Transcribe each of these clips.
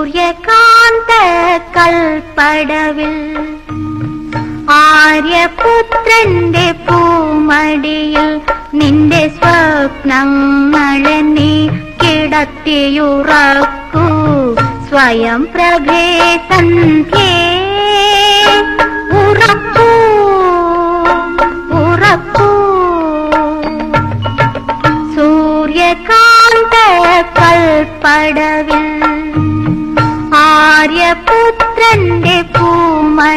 സൂര്യകാന്ത കൽപ്പടവിൽ ആര്യപുത്രന്റെ പൂമടിയിൽ നിന്റെ സ്വപ്നങ്ങളെ നീ കിടത്തിയുറക്കൂ. സ്വയം പ്രഭേ സന്ധ്യേ.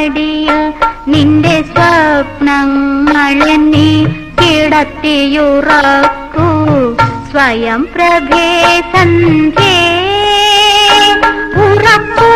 പൂമടിയിൽ നിന്റെ സ്വപ്നങ്ങളെ കിടത്തിയുറക്കൂ. സ്വയം പ്രഭേ ഉറക്കൂ ഉറക്കൂ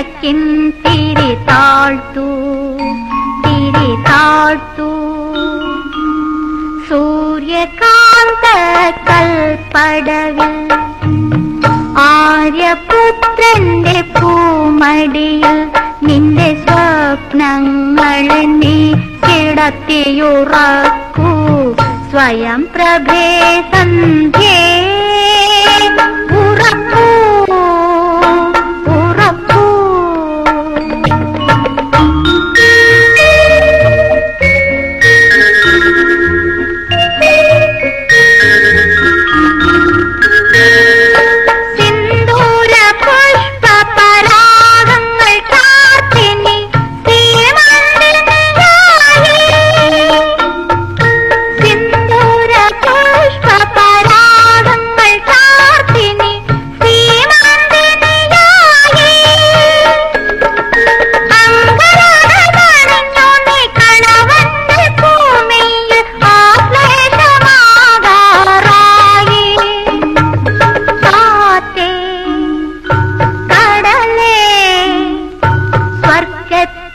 കൽവിളക്കിൻ തിരി താഴ്ത്തു തിരി താഴ്ത്തു. സൂര്യകാന്ത കൽപ്പടവിൽ ആര്യപുത്രന്റെ പൂമടിയിൽ നിന്റെ സ്വപ്നങ്ങളെ നീ കിടത്തിയുറക്കൂ. സ്വയം പ്രഭേ സന്ധ്യേ ഉറക്കൂ.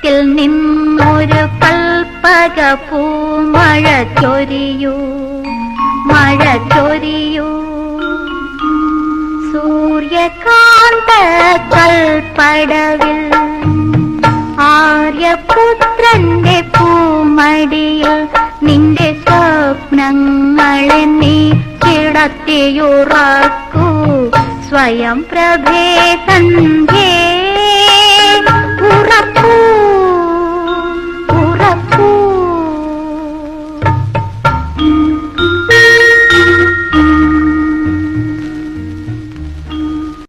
സ്വർഗത്തിൽ നിന്നൊരു കൽപ്പക പൂമഴ ചൊരിയൂ മഴ ചൊരിയൂ സൂര്യകാന്ത കൽപ്പടവിൽ ആര്യപുത്രന്റെ പൂമടിയിൽ നിന്റെ സ്വപ്നങ്ങളെ നീ കിടത്തിയുറക്കൂ. സ്വയം പ്രഭേ സന്ധ്യേ ഉറക്കൂ